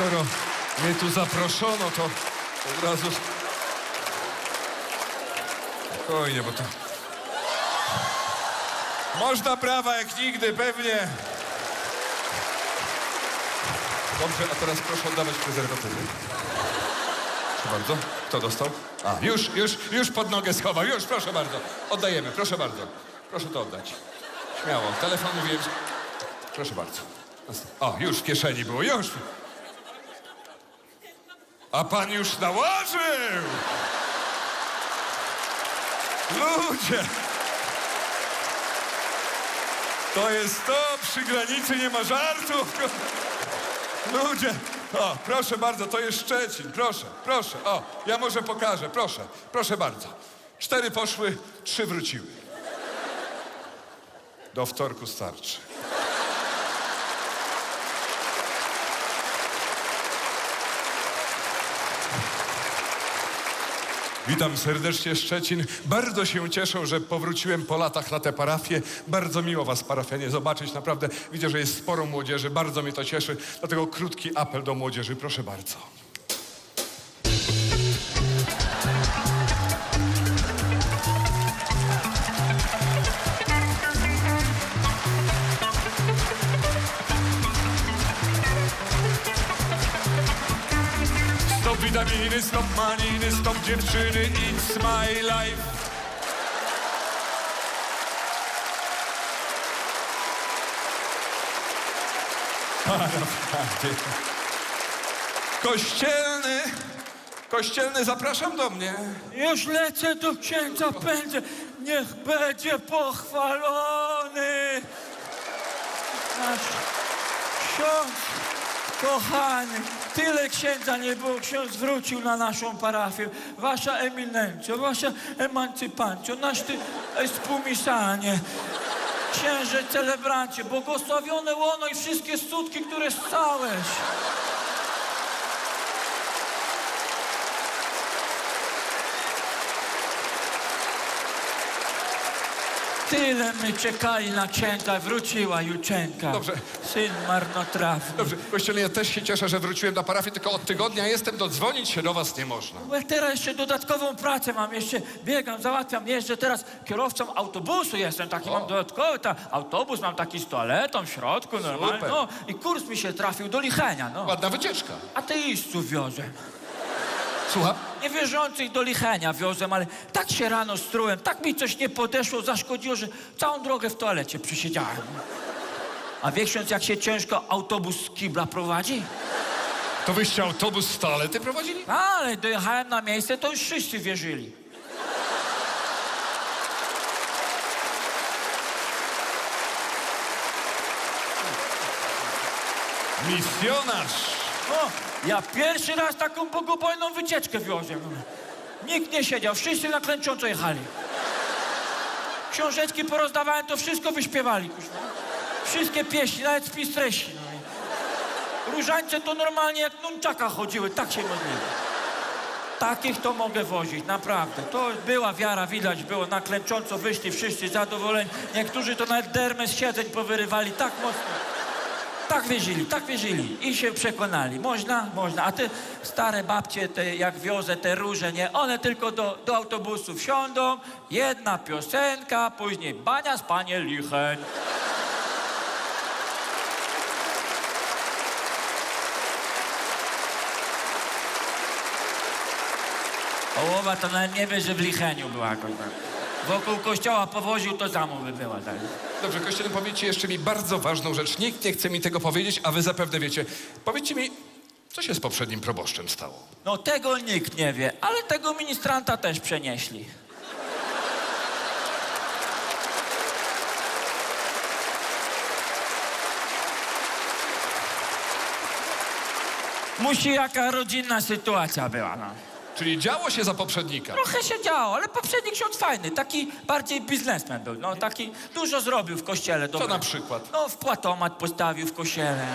skoro mnie tu zaproszono, to od razu... Spokojnie, bo to... Można prawa jak nigdy, pewnie. Dobrze, a teraz proszę oddawać prezerwatywy. Proszę bardzo. Kto dostał? A, już, już, już pod nogę schował. Już, proszę bardzo. Oddajemy, proszę bardzo. Proszę to oddać. Śmiało. Telefon mówiłem. Proszę bardzo. O, już w kieszeni było, już. A pan już nałożył! Ludzie! To jest to, przy granicy nie ma żartów. Ludzie, o, proszę bardzo, to jest Szczecin, proszę, proszę, o, ja może pokażę, proszę, proszę bardzo. Cztery poszły, trzy wróciły. Do wtorku starczy. Witam serdecznie Szczecin. Bardzo się cieszę, że powróciłem po latach na tę parafię. Bardzo miło was, parafianie, zobaczyć. Naprawdę widzę, że jest sporo młodzieży. Bardzo mnie to cieszy. Dlatego krótki apel do młodzieży. Proszę bardzo. Witaminy, stop maliny, stop dziewczyny, it's my life. Kościelny, kościelny, zapraszam do mnie. Już lecę do księdza, pędzę. Niech będzie pochwalony. Nasz ksiądz kochany. Tyle księdza nie było. Ksiądz wrócił na naszą parafię. Wasza eminencjo, wasza emancypancjo, nasz ty espumisanie. Księże celebrancie, błogosławione łono i wszystkie cudki, które stałeś. Tyle my czekali na księdza, wróciła Juczenka. Dobrze. Syn marnotrawny. Dobrze, kościelny, ja też się cieszę, że wróciłem na parafię, tylko od tygodnia jestem, dodzwonić się do was nie można. Bo ja teraz jeszcze dodatkową pracę mam, jeszcze biegam, załatwiam, jeżdżę teraz kierowcą autobusu jestem, taki mam dodatkowy, ta, autobus mam taki z toaletą w środku, normalnie, Super. no i kurs mi się trafił do Lichenia, no. Ładna wycieczka. Ateistów wiozłem. Słucham? Niewierzących do Lichenia wiozłem, ale tak się rano strułem, tak mi coś nie podeszło, zaszkodziło, że całą drogę w toalecie przysiedziałem. A wie ksiądz, jak się ciężko autobus z kibla prowadzi? To wyście autobus z toalety prowadzili? Ale dojechałem na miejsce, to już wszyscy wierzyli. Misjonarz! O, ja pierwszy raz taką bogobojną wycieczkę wiozłem. Nikt nie siedział, wszyscy na klęcząco jechali. Książeczki porozdawałem, to wszystko wyśpiewali. Wszystkie pieśni, nawet spis treści. No. Różańce to normalnie jak nunczaka chodziły, tak się modlili. Takich to mogę wozić, naprawdę. To była wiara, widać było, na klęcząco wyszli wszyscy zadowoleni. Niektórzy to nawet dermę z siedzeń powyrywali tak mocno. Tak wierzyli, tak wierzyli i się przekonali. Można, można. A te stare babcie, te, jak wiozę te róże, nie, one tylko do, do autobusu wsiądą, jedna piosenka, później bania z panie Licheń. Połowa to nawet nie wie, że w Licheniu była. Wokół kościoła powoził, to za by była tak. Dobrze, kościelny, powiedzcie jeszcze mi bardzo ważną rzecz. Nikt nie chce mi tego powiedzieć, a wy zapewne wiecie. Powiedzcie mi, co się z poprzednim proboszczem stało? No tego nikt nie wie, ale tego ministranta też przenieśli. Musi jaka rodzinna sytuacja była, no. Czyli działo się za poprzednika. Trochę się działo, ale poprzedni ksiądz fajny, taki bardziej biznesmen był, no taki dużo zrobił w kościele. Co na przykład? No, wpłatomat postawił w kościele.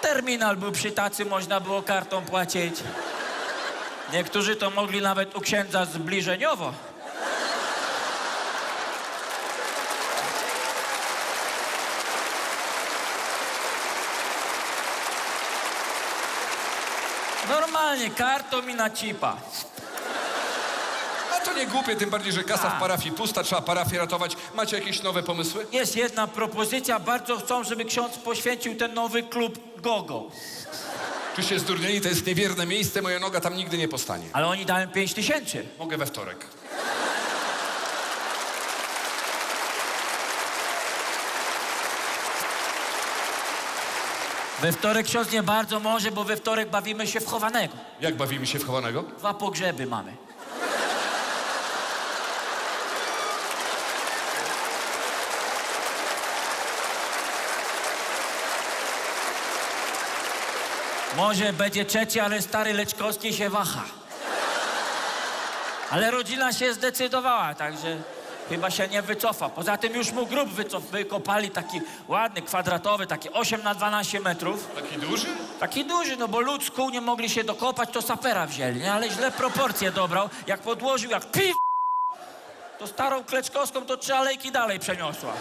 Terminal był przy tacy, można było kartą płacić. Niektórzy to mogli nawet u księdza zbliżeniowo. Normalnie, kartą i na cipa. A to nie głupie, tym bardziej, że kasa w parafii pusta, trzeba parafię ratować. Macie jakieś nowe pomysły? Jest jedna propozycja, bardzo chcą, żeby ksiądz poświęcił ten nowy klub Gogo. Czyście zdurnieli, to jest niewierne miejsce, moja noga tam nigdy nie postanie. Ale oni dają 5 tysięcy. Mogę we wtorek. We wtorek ksiądz nie bardzo może, bo we wtorek bawimy się w chowanego. Jak bawimy się w chowanego? Dwa pogrzeby mamy. Może będzie trzeci, ale stary Leczkowski się waha. Ale rodzina się zdecydowała, także chyba się nie wycofa. Poza tym już mu grób wycof, wykopali taki ładny, kwadratowy, taki 8 na 12 metrów. Taki duży? Taki duży, no bo lud z kół nie mogli się dokopać, to sapera wzięli, nie? Ale źle proporcje dobrał. Jak podłożył, jak piw... To starą Kleczkowską to trzy alejki dalej przeniosła.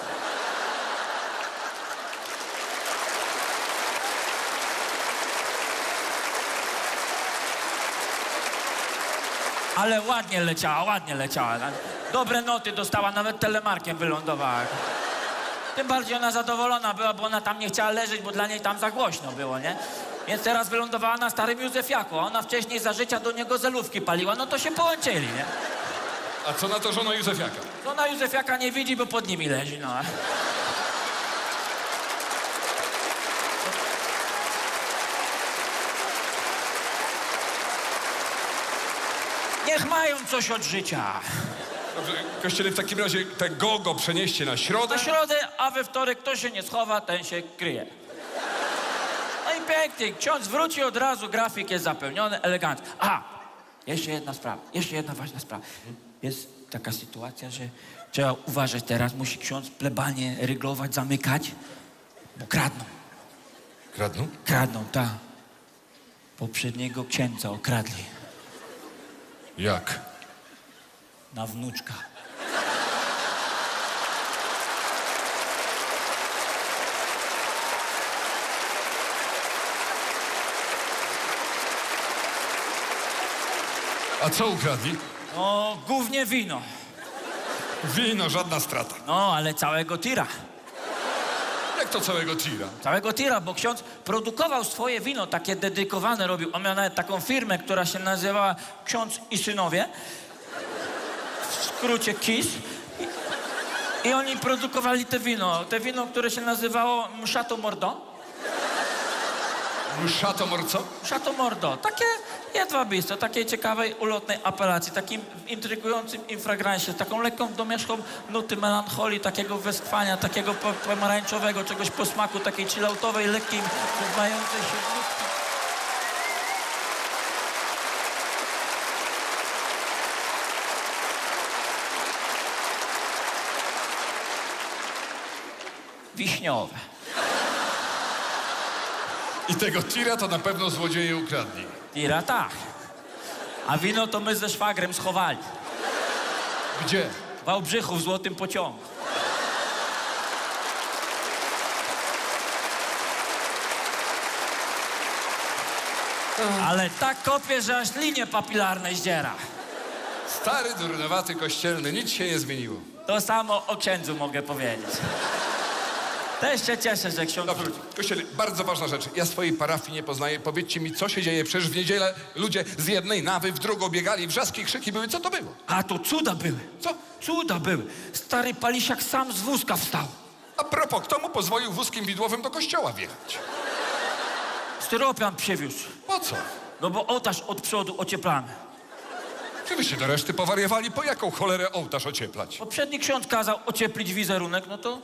Ale ładnie leciała, ładnie leciała. Dobre noty dostała, nawet telemarkiem wylądowała. Tym bardziej ona zadowolona była, bo ona tam nie chciała leżeć, bo dla niej tam za głośno było, nie? Więc teraz wylądowała na starym Józefiaku. a Ona wcześniej za życia do niego zelówki paliła, no to się połączyli, nie? A co na to żona Józefiaka? Żona Józefiaka nie widzi, bo pod nimi leży, no. Niech mają coś od życia. Dobrze, kościele, w takim razie te gogo przenieście na środę. Na środę, a we wtorek kto się nie schowa, ten się kryje. No i pięknie, ksiądz wróci od razu, grafik jest zapełniony, elegancko. A, jeszcze jedna sprawa, jeszcze jedna ważna sprawa. Jest taka sytuacja, że trzeba uważać teraz, musi ksiądz plebanie ryglować, zamykać, bo kradną, Kradną? kradną, tak. Poprzedniego księdza okradli Jak? Na wnuczka. A co ukradli? No, głównie wino. Wino, żadna strata. No, ale całego tira. Jak to całego tira? Całego tira, bo ksiądz produkował swoje wino, takie dedykowane robił. On miał nawet taką firmę, która się nazywała Ksiądz i Synowie. Skrócie KIS. I, I oni produkowali te wino. Te wino, które się nazywało Chateau Mordant. Mszato morco? Chateau Mordant. Takie jedwabiste, takiej ciekawej, ulotnej apelacji, takim intrygującym infragransie, z taką lekką domieszką nuty melancholii, takiego westchwania, takiego po- pomarańczowego, czegoś po smaku, takiej chilloutowej, lekkiej, mającej się Wiśniowe. I tego tira to na pewno złodzieje ukradli. Tira tak. A wino to my ze szwagrem schowali. Gdzie? W Wałbrzychu w złotym pociągu. Ale tak kopie, że aż linie papilarne zdziera. Stary, durnowaty kościelny, nic się nie zmieniło. To samo o księdzu mogę powiedzieć. Też się cieszę, że ksiądz Dobrze, wrócił. kościele, bardzo ważna rzecz. Ja swojej parafii nie poznaję. Powiedzcie mi, co się dzieje. Przecież w niedzielę ludzie z jednej nawy w drugą biegali, wrzaski, krzyki były. Co to było? A tu cuda były. Co? Cuda były. Stary Palisiak sam z wózka wstał. A propos, kto mu pozwolił wózkiem widłowym do kościoła wjechać? Styropian przywiózł. Po co? No bo ołtarz od przodu ocieplany. Czy wyście do reszty powariowali? Po jaką cholerę ołtarz ocieplać? Poprzedni ksiądz kazał ocieplić wizerunek, no to...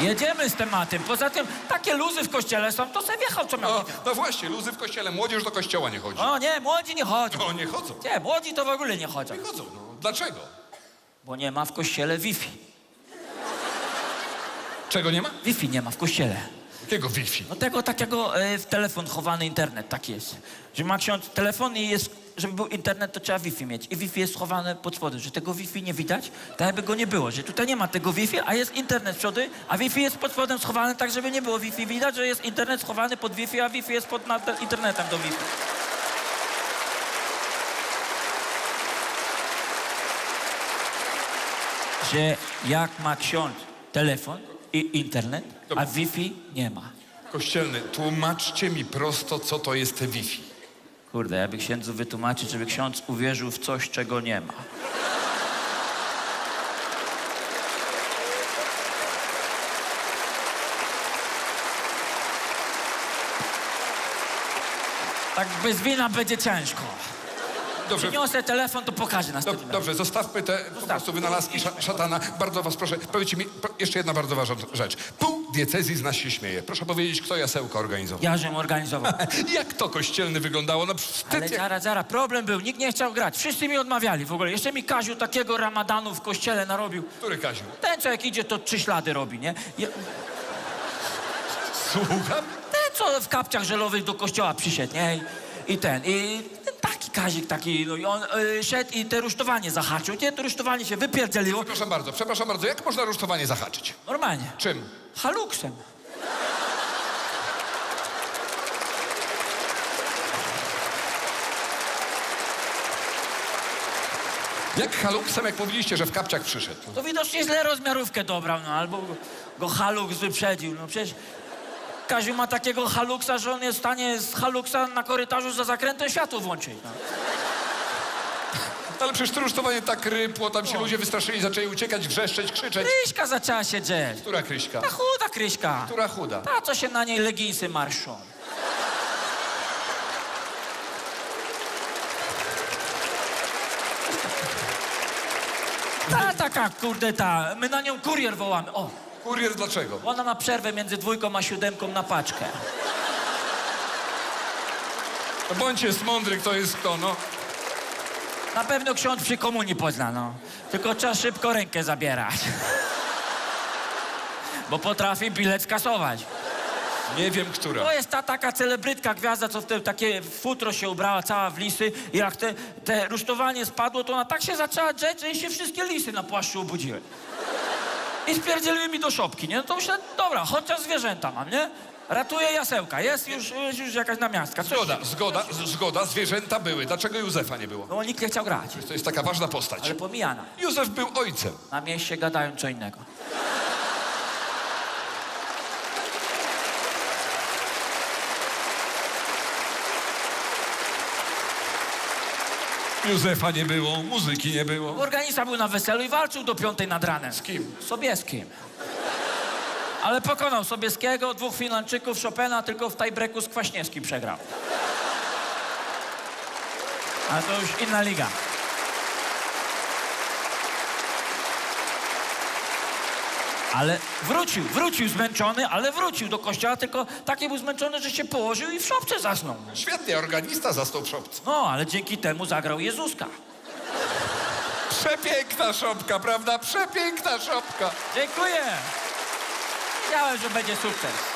Jedziemy z tematem. Poza tym takie luzy w kościele są, to se wjechał co miał. No, no właśnie, luzy w kościele. Młodzież do kościoła nie chodzi. O nie, młodzi nie chodzą. No, nie chodzą. Nie, młodzi to w ogóle nie chodzą. Nie chodzą, no. Dlaczego? Bo nie ma w kościele Wi-Fi. Czego nie ma? Wi-Fi nie ma w kościele. Jakiego Wi-Fi? No tego takiego e, w telefon chowany internet, tak jest. Że ma ksiądz telefon i jest, żeby był internet, to trzeba Wi-Fi mieć. I Wi-Fi jest schowane pod spodem, że tego Wi-Fi nie widać, tak jakby go nie było, że tutaj nie ma tego Wi-Fi, a jest internet z przodu, a Wi-Fi jest pod spodem schowane tak, żeby nie było Wi-Fi. Widać, że jest internet schowany pod Wi-Fi, a Wi-Fi jest pod nad internetem do Wi-Fi. Że jak ma ksiądz telefon i internet, a Wi-Fi nie ma. Kościelny, tłumaczcie mi prosto, co to jest Wi-Fi. Kurde, jakby księdzu wytłumaczyć, żeby ksiądz uwierzył w coś, czego nie ma. Tak bez wina będzie ciężko. Dobrze, Przyniosę telefon, to pokażę dob- następnym razem. dobrze zostawmy te po prostu wynalazki sza- szatana. Bardzo was proszę, powiedzcie mi jeszcze jedna bardzo ważna rzecz. Pół diecezji z nas się śmieje. Proszę powiedzieć, kto jasełko organizował. Ja żem organizował. Jak to kościelny wyglądało? No wstyd, Ale zaraz, zaraz, problem był, nikt nie chciał grać. Wszyscy mi odmawiali w ogóle. Jeszcze mi Kaziu takiego ramadanu w kościele narobił. Który Kaziu? Ten, co jak idzie, to trzy ślady robi, nie? Ja, Słucham? ten, co w kapciach żelowych do kościoła przyszedł, nie? I, ten, i Kazik taki, no i on y, szedł i te rusztowanie zahaczył, nie? To rusztowanie się wypierdzieliło. Przepraszam bardzo, przepraszam bardzo. Jak można rusztowanie zahaczyć? Normalnie. Czym? Haluksem. Jak haluksem, jak mówiliście, że w kapciach przyszedł? To widocznie źle rozmiarówkę dobrał, no albo go haluks wyprzedził. No przecież Kaziu ma takiego haluksa, że on jest w stanie z haluksa na korytarzu za zakrętem światło włączyć. No. Ale przecież to rusztowanie tak rypło, tam się ludzie wystraszyli, zaczęli uciekać, wrzeszczeć, krzyczeć. Kryśka zaczęła się dzieć. Która Kryśka? Ta chuda Kryśka. Która chuda? Ta, co się na niej leginsy marszczą. Ta, taka, kurde, ta. My na nią kurier wołamy. O, Kurier dlaczego? ona ma przerwę między dwójką a siódemką na paczkę. No Bądź jest mądry, kto jest kto, no. Na pewno ksiądz przy komunii pozna, no. Tylko trzeba szybko rękę zabierać. Bo potrafi bilet skasować. Nie wiem, która. To jest ta taka celebrytka, gwiazda, co w te takie futro się ubrała, cała w lisy. I jak te, te rusztowanie spadło, to ona tak się zaczęła drzeć, że jej się wszystkie lisy na płaszczu obudziły. I spierdzieliły mi do szopki, nie? No to myślę, dobra, chociaż zwierzęta mam, nie? Ratuję jasełka, jest już, jest już jakaś namiastka. Coś- Zgoda, zgoda, z- zgoda, zwierzęta były. Dlaczego Józefa nie było? No bo nikt nie chciał grać, To jest taka ważna postać. ale pomijana. Józef był ojcem. Na mieście gadają co innego. Józefa nie było, muzyki nie było. Organista był na weselu i walczył do piątej nad ranem. Z kim? Sobieskim. Ale pokonał Sobieskiego, dwóch Finlandczyków, Chopina, tylko w tiebreaku z Kwaśniewskim przegrał. A to już inna liga. Ale wrócił, wrócił zmęczony, ale wrócił do kościoła, tylko taki był zmęczony, że się położył i w szopce zasnął. Świetnie, organista zastał w szopce. No, ale dzięki temu zagrał Jezuska. Przepiękna szopka, prawda? Przepiękna szopka. Dziękuję. Wiedziałem, że będzie sukces.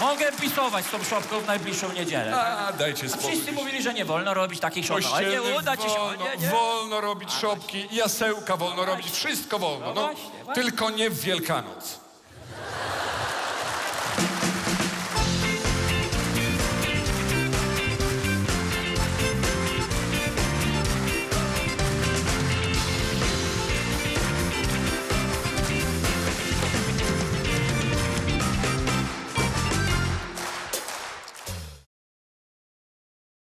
Mogę pisować z tą szopką w najbliższą niedzielę. A, dajcie A spokój. wszyscy mówili, że nie wolno robić takich szopek. Ale nie Kościelny uda ci się. Wolno, nie, nie. wolno robić szopki, jasełka wolno robić, wszystko wolno. No No, właśnie, właśnie. tylko nie w Wielkanoc.